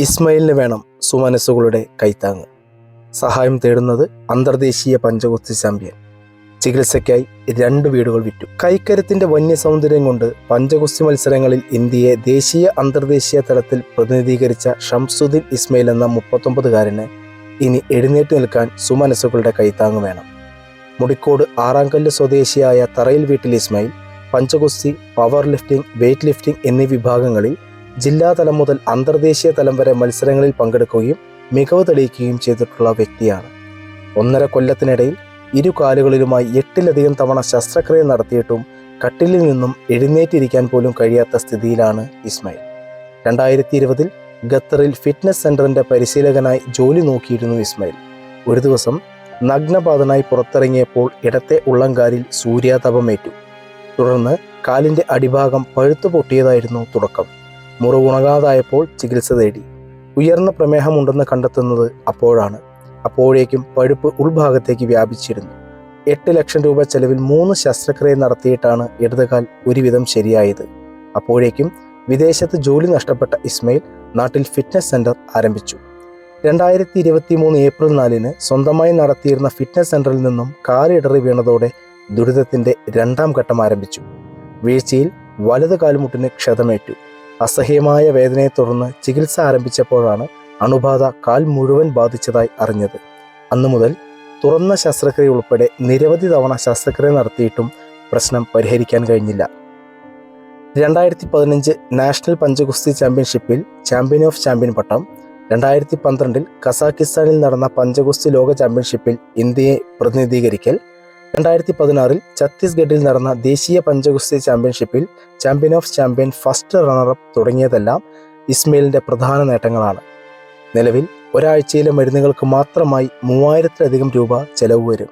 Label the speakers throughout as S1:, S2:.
S1: ഇസ്മയിലിന് വേണം സുമനസ്സുകളുടെ കൈത്താങ് സഹായം തേടുന്നത് അന്തർദേശീയ പഞ്ചകുസ്തി ചാമ്പ്യൻ. ചികിത്സയ്ക്കായി രണ്ട് വീടുകൾ വിറ്റു. കൈക്കരത്തിന്റെ വന്യ സൗന്ദര്യം കൊണ്ട് പഞ്ചകുസ്തി മത്സരങ്ങളിൽ ഇന്ത്യയെ ദേശീയ അന്തർദേശീയ തലത്തിൽ പ്രതിനിധീകരിച്ച ഷംസുദ്ദീൻ ഇസ്മയിൽ എന്ന മുപ്പത്തൊമ്പതുകാരന് ഇനി എഴുന്നേറ്റ് നിൽക്കാൻ സുമനസ്സുകളുടെ കൈത്താങ് വേണം. മുടിക്കോട് ആറാംകല്ല് സ്വദേശിയായ തറയിൽ വീട്ടിൽ ഇസ്മയിൽ പഞ്ചകുസ്തി പവർ ലിഫ്റ്റിംഗ് വെയ്റ്റ് ലിഫ്റ്റിംഗ് എന്നീ വിഭാഗങ്ങളിൽ ജില്ലാതലം മുതൽ അന്തർദേശീയ തലം വരെ മത്സരങ്ങളിൽ പങ്കെടുക്കുകയും മികവ് തെളിയിക്കുകയും ചെയ്തിട്ടുള്ള വ്യക്തിയാണ്. ഒന്നര കൊല്ലത്തിനിടയിൽ ഇരു കാലുകളിലുമായി എട്ടിലധികം തവണ ശസ്ത്രക്രിയ നടത്തിയിട്ടും കട്ടിലിൽ നിന്നും എഴുന്നേറ്റിരിക്കാൻ പോലും കഴിയാത്ത സ്ഥിതിയിലാണ് ഇസ്മയിൽ. രണ്ടായിരത്തി ഇരുപതിൽ ഖത്തറിൽ ഫിറ്റ്നസ് സെന്ററിന്റെ പരിശീലകനായി ജോലി നോക്കിയിരുന്നു ഇസ്മയിൽ. ഒരു ദിവസം നഗ്നപാതനായി പുറത്തിറങ്ങിയപ്പോൾ ഇടത്തെ ഉള്ളംകാലിൽ സൂര്യാതപമേറ്റു. തുടർന്ന് കാലിന്റെ അടിഭാഗം പഴുത്തു പൊട്ടിയതായിരുന്നു തുടക്കം. മുറിവുണങ്ങാതായപ്പോൾ ചികിത്സ തേടി. ഉയർന്ന പ്രമേഹമുണ്ടെന്ന് കണ്ടെത്തുന്നത് അപ്പോഴാണ്. അപ്പോഴേക്കും പഴുപ്പ് ഉൾഭാഗത്തേക്ക് വ്യാപിച്ചിരുന്നു. എട്ട് ലക്ഷം രൂപ ചെലവിൽ മൂന്ന് ശസ്ത്രക്രിയ നടത്തിയിട്ടാണ് ഇടതുകാൽ ഒരുവിധം ശരിയായത്. അപ്പോഴേക്കും വിദേശത്ത് ജോലി നഷ്ടപ്പെട്ട ഇസ്മയിൽ നാട്ടിൽ ഫിറ്റ്നസ് സെന്റർ ആരംഭിച്ചു. രണ്ടായിരത്തി ഇരുപത്തി മൂന്ന് ഏപ്രിൽ നാലിന് സ്വന്തമായി നടത്തിയിരുന്ന ഫിറ്റ്നസ് സെന്ററിൽ നിന്നും കാലിടറി വീണതോടെ ദുരിതത്തിന്റെ രണ്ടാം ഘട്ടം ആരംഭിച്ചു. വീഴ്ചയിൽ വലത് കാൽമുട്ടിന് ക്ഷതമേറ്റു. അസഹ്യമായ വേദനയെ തുടർന്ന് ചികിത്സ ആരംഭിച്ചപ്പോഴാണ് അണുബാധ കാൽ മുഴുവൻ ബാധിച്ചതായി അറിഞ്ഞത്. അന്നു മുതൽ തുറന്ന ശസ്ത്രക്രിയ ഉൾപ്പെടെ നിരവധി തവണ ശസ്ത്രക്രിയ നടത്തിയിട്ടും പ്രശ്നം പരിഹരിക്കാൻ കഴിഞ്ഞില്ല. രണ്ടായിരത്തി പതിനഞ്ച് നാഷണൽ പഞ്ചഗുസ്തി ചാമ്പ്യൻഷിപ്പിൽ ചാമ്പ്യൻ ഓഫ് ചാമ്പ്യൻ പട്ടം രണ്ടായിരത്തി പന്ത്രണ്ടിൽ കസാക്കിസ്ഥാനിൽ നടന്ന പഞ്ചഗുസ്തി ലോക ചാമ്പ്യൻഷിപ്പിൽ ഇന്ത്യയെ പ്രതിനിധീകരിക്കൽ രണ്ടായിരത്തി പതിനാറിൽ ഛത്തീസ്ഗഡിൽ നടന്ന ദേശീയ പഞ്ചഗുസ്തി ചാമ്പ്യൻഷിപ്പിൽ champion of champion first runner up തുടങ്ങിയതെല്ലാം ഇസ്മയിലിന്റെ പ്രധാന നേട്ടങ്ങളാണ്. നിലവിൽ ഒരാഴ്ചയിലെ മരുന്നുകൾക്ക് മാത്രമായി മൂവായിരത്തിലധികം രൂപ ചെലവ് വരും.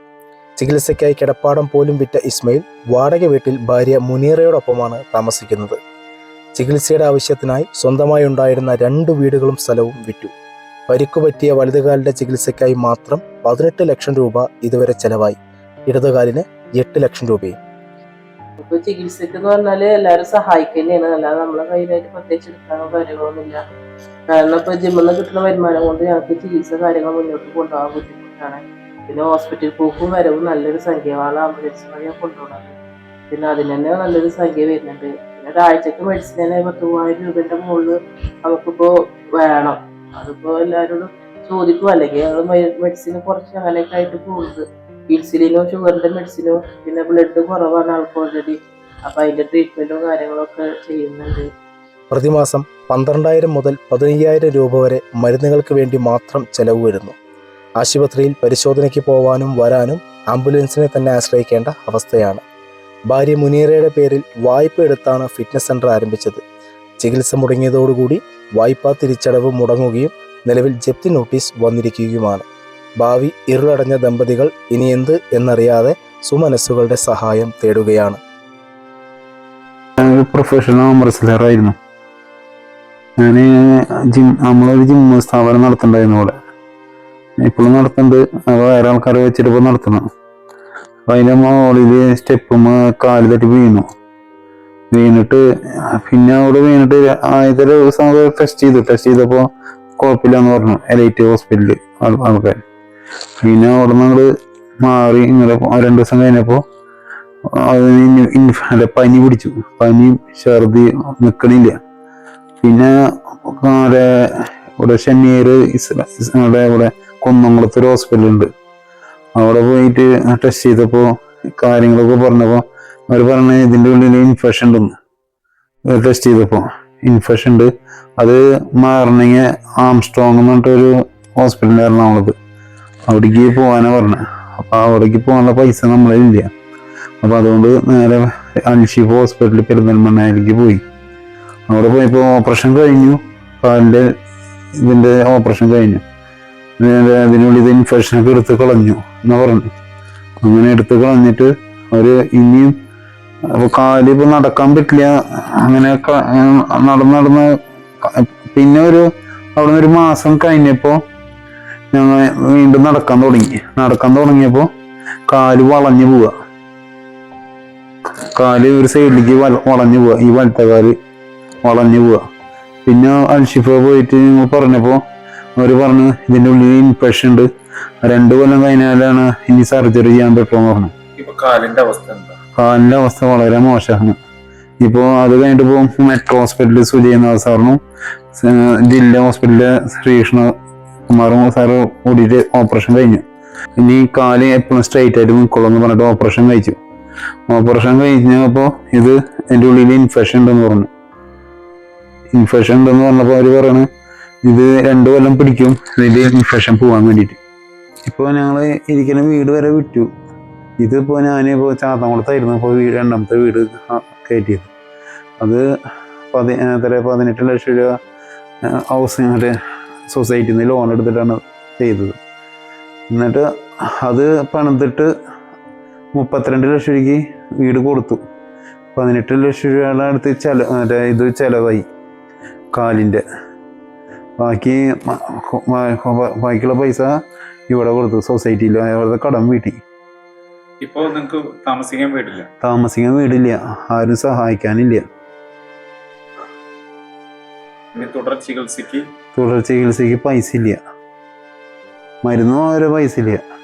S1: ചികിത്സയ്ക്കായി കിടപ്പാടം പോലും വിറ്റ ഇസ്മയിൽ വാടക വീട്ടിൽ ഭാര്യ മുനീറയോടൊപ്പമാണ് താമസിക്കുന്നത്. ചികിത്സയുടെ ആവശ്യത്തിനായി സ്വന്തമായി ഉണ്ടായിരുന്ന രണ്ട് വീടുകളും സ്ഥലവും വിറ്റു. പരിക്കുപറ്റിയ വലതുകാലിന്റെ ചികിത്സയ്ക്കായി മാത്രം പതിനെട്ട് ലക്ഷം രൂപ ഇതുവരെ ചെലവായി. ഇടതുകാലിന് എട്ട് ലക്ഷം രൂപയും.
S2: ഇപ്പൊ ചികിത്സക്ക് എന്ന് പറഞ്ഞാൽ എല്ലാരും സഹായിക്കുന്നതാണ് അല്ലാതെ നമ്മളെ കയ്യിലായിട്ട് പ്രത്യേകിച്ച് എടുക്കാനോ കാര്യങ്ങളൊന്നുമില്ല കാരണം ഇപ്പൊ ജിമ്മിൽ നിന്ന് കിട്ടുന്ന വരുമാനം കൊണ്ട് ഞങ്ങൾക്ക് ചികിത്സ കാര്യങ്ങൾ മുന്നോട്ട് കൊണ്ടുപോകാൻ ബുദ്ധിമുട്ടാണ്. പിന്നെ ഹോസ്പിറ്റൽ പോക്കും വരവും നല്ലൊരു സംഖ്യമാണ് ആംബുലൻസ് വഴിയാണ് കൊണ്ടുപോകുന്നത് പിന്നെ അതിന് തന്നെ നല്ലൊരു സംഖ്യ വരുന്നുണ്ട്. പിന്നെ ഒരാഴ്ചക്ക് മെഡിസിൻ തന്നെ പത്ത് മൂവായിരം രൂപയുടെ മുകളിൽ നമുക്കിപ്പോ വേണം. അതിപ്പോ എല്ലാവരോടും ചോദിക്കും. അല്ലെങ്കിൽ ഞങ്ങൾ മെഡിസിൻ കുറച്ച് അങ്ങനെയൊക്കെ ആയിട്ട് പോകുന്നത്. ഇൻസുലിനോ ഷുഗറിന്റെ മെഡിസിനോ പിന്നെ ബ്ലഡ് കുറവാണ് ആൾക്ക് ഓൾറെഡി അപ്പൊ അതിന്റെ ട്രീറ്റ്മെന്റും കാര്യങ്ങളൊക്കെ ചെയ്യുന്നുണ്ട്.
S1: പ്രതിമാസം പന്ത്രണ്ടായിരം മുതൽ പതിനയ്യായിരം രൂപ വരെ മരുന്നുകൾക്ക് വേണ്ടി മാത്രം ചെലവ് വരുന്നു. ആശുപത്രിയിൽ പരിശോധനയ്ക്ക് പോവാനും വരാനും ആംബുലൻസിനെ തന്നെ ആശ്രയിക്കേണ്ട അവസ്ഥയാണ്. ഭാര്യ മുനീറയുടെ പേരിൽ വായ്പ എടുത്താണ് ഫിറ്റ്നസ് സെന്റർ ആരംഭിച്ചത്. ചികിത്സ മുടങ്ങിയതോടുകൂടി വായ്പാ തിരിച്ചടവ് മുടങ്ങുകയും നിലവിൽ ജപ്തി നോട്ടീസ് വന്നിരിക്കുകയുമാണ്. ഭാവി ഇരുളടഞ്ഞ ദമ്പതികൾ ഇനി എന്ത് എന്നറിയാതെ സുമനസ്സുകളുടെ സഹായം തേടുകയാണ്.
S3: പ്രൊഫഷണൽ ആയിരുന്നു. ഞാൻ ജിം നമ്മളൊരു ജിം സ്ഥാപനം നടത്തുന്നുണ്ടായിരുന്നു ഇവിടെ ഇപ്പോഴും നടത്തുന്നുണ്ട് അത് വേറെ ആൾക്കാരെ വെച്ചിട്ട് ഇപ്പോൾ നടത്തണം. അപ്പം അതിന്റെ മുകളിൽ സ്റ്റെപ്പും കാൽ തട്ടി വീണു. വീണിട്ട് പിന്നെ അവിടെ വീണിട്ട് ആദ്യത്തെ ദിവസം ടെസ്റ്റ് ചെയ്തു. ടെസ്റ്റ് ചെയ്തപ്പോൾ കുഴപ്പമില്ലാന്ന് പറഞ്ഞു. എലൈറ്റ് ഹോസ്പിറ്റലിൽ ആൾക്കാർ പിന്നെ അവിടെ നിന്ന് മാറി ഇങ്ങനെ രണ്ട് ദിവസം കഴിഞ്ഞപ്പോൾ അതിന് പനി പിടിച്ചു. പനി ഛർദി നിൽക്കണില്ല പിന്നെ ആരെ ഇവിടെ ഷെന്നീർ ഇവിടെ ഇവിടെ കുന്നംകുളത്ത് ഒരു ഹോസ്പിറ്റൽ ഉണ്ട്. അവിടെ പോയിട്ട് ടെസ്റ്റ് ചെയ്തപ്പോൾ കാര്യങ്ങളൊക്കെ പറഞ്ഞപ്പോൾ അവർ പറഞ്ഞ ഇതിന്റെ ഉള്ളിൽ ഇൻഫെക്ഷൻ ഉണ്ടെന്ന് ടെസ്റ്റ് ചെയ്തപ്പോൾ ഇൻഫെക്ഷൻ ഉണ്ട്. അത് മാറണമെങ്കിൽ ആംസ്ട്രോങ് എന്ന് പറഞ്ഞിട്ടൊരു ഹോസ്പിറ്റലിൽ എറണാകുളത്ത് അവിടേക്ക് പോകാനാണ് പറഞ്ഞത് അപ്പോൾ അവിടേക്ക് പോകാനുള്ള പൈസ നമ്മളെ ഇല്ല അപ്പൊ അതുകൊണ്ട് നേരെ അൽഷിഫ് ഹോസ്പിറ്റലിൽ പെരുന്തൽമണ്ണയിലേക്ക് പോയി. അവിടെ പോയപ്പോൾ ഓപ്പറേഷൻ കഴിഞ്ഞു. കാലിന്റെ ഇതിന്റെ ഓപ്പറേഷൻ കഴിഞ്ഞു. അതിനുള്ളിൽ ഇത് ഇൻഫെക്ഷൻ ഒക്കെ എടുത്ത് കളഞ്ഞു എന്നാ പറഞ്ഞു. അങ്ങനെ എടുത്ത് കളഞ്ഞിട്ട് അവർ ഇനിയും അപ്പൊ കാൽ ഇപ്പൊ നടക്കാൻ പറ്റില്ല. അങ്ങനെ നടന്ന് നടന്ന് പിന്നെ ഒരു അവിടെ നിന്ന് ഒരു മാസം കഴിഞ്ഞപ്പോ ഞങ്ങൾ വീണ്ടും നടക്കാൻ തുടങ്ങി. നടക്കാൻ തുടങ്ങിയപ്പോൾ കാൽ വളഞ്ഞു പോവുക കാൽ ഒരു സൈഡിലേക്ക് വളഞ്ഞു പോവുക ഈ വലത്തെ കാൽ വളഞ്ഞു പോവുക പിന്നെ അൽഷിഫ പോയിട്ട് ഞങ്ങൾ പറഞ്ഞപ്പോൾ അവർ പറഞ്ഞു ഇതിന്റെ ഉള്ളിൽ ഇൻഫെക്ഷൻ ഉണ്ട്. രണ്ട് കൊല്ലം കഴിഞ്ഞാലാണ് ഇനി സർജറി ചെയ്യാൻ പറ്റുമെന്ന് പറഞ്ഞു.
S4: ഇപ്പൊ കാലിന്റെ അവസ്ഥ എന്താ?
S3: കാലിന്റെ അവസ്ഥ വളരെ മോശമാണ്. ഇപ്പോൾ അത് കഴിഞ്ഞിട്ട് ഇപ്പോൾ മെട്രോ ഹോസ്പിറ്റലിൽ സുജീന്ദ്ര സാറിനും ജില്ലാ ഹോസ്പിറ്റലിലെ ശ്രീകൃഷ്ണ കുമാറും സാറ് ഓടിയിട്ട് ഓപ്പറേഷൻ കഴിഞ്ഞു. ഇനി കാൽ എപ്പോഴും സ്ട്രൈറ്റ് ആയിട്ട് നിൽക്കുള്ളൂ എന്ന് പറഞ്ഞിട്ട് ഓപ്പറേഷൻ കഴിച്ചു. ഓപ്പറേഷൻ കഴിഞ്ഞപ്പോൾ ഇത് എന്റെ ഉള്ളിൽ ഇൻഫെക്ഷൻ ഉണ്ടെന്ന് പറഞ്ഞു. ഇൻഫെക്ഷൻ ഉണ്ടെന്ന് പറഞ്ഞപ്പോൾ അവർ പറയണ ഇത് രണ്ടു കൊല്ലം പിടിക്കും ഇതിന്റെ ഇൻഫെക്ഷൻ പോകാൻ വേണ്ടിയിട്ട്. ഇപ്പോൾ ഞങ്ങൾ ഇരിക്കുന്ന വീട് വരെ വിറ്റു ഇതിപ്പോൾ ഞാനിപ്പോൾ ചാത്തംകുളത്തായിരുന്നു ഇപ്പോൾ വീട് രണ്ടാമത്തെ വീട് കയറ്റിയത്. അത് പതി എത്ര? പതിനെട്ട് ലക്ഷം രൂപ ഹൗസ് മറ്റേ സൊസൈറ്റിയിൽ നിന്ന് ലോൺ എടുത്തിട്ടാണ് ചെയ്തത്. എന്നിട്ട് അത് പണിതിട്ട് മുപ്പത്തിരണ്ട് ലക്ഷം രൂപയ്ക്ക് വീട് കൊടുത്തു. പതിനെട്ട് ലക്ഷം രൂപയുടെ അടുത്ത് ചെല മറ്റേ ഇത് ചിലവായി കാലിന്റെ. ബാക്കി ബാക്കിയുള്ള പൈസ ഇവിടെ കൊടുത്തു സൊസൈറ്റിയിൽ അവരുടെ കടം വീട്ടി.
S4: ഇപ്പോൾ നിങ്ങൾക്ക് താമസിക്കാൻ വീടില്ല?
S3: താമസിക്കാൻ വീടില്ല. ആരും സഹായിക്കാനില്ല.
S4: തുടർ ചികിത്സക്ക്
S3: തുടർ ചികിത്സയ്ക്ക് പൈസ ഇല്ല. മരുന്നും അവരെ പൈസ ഇല്ല.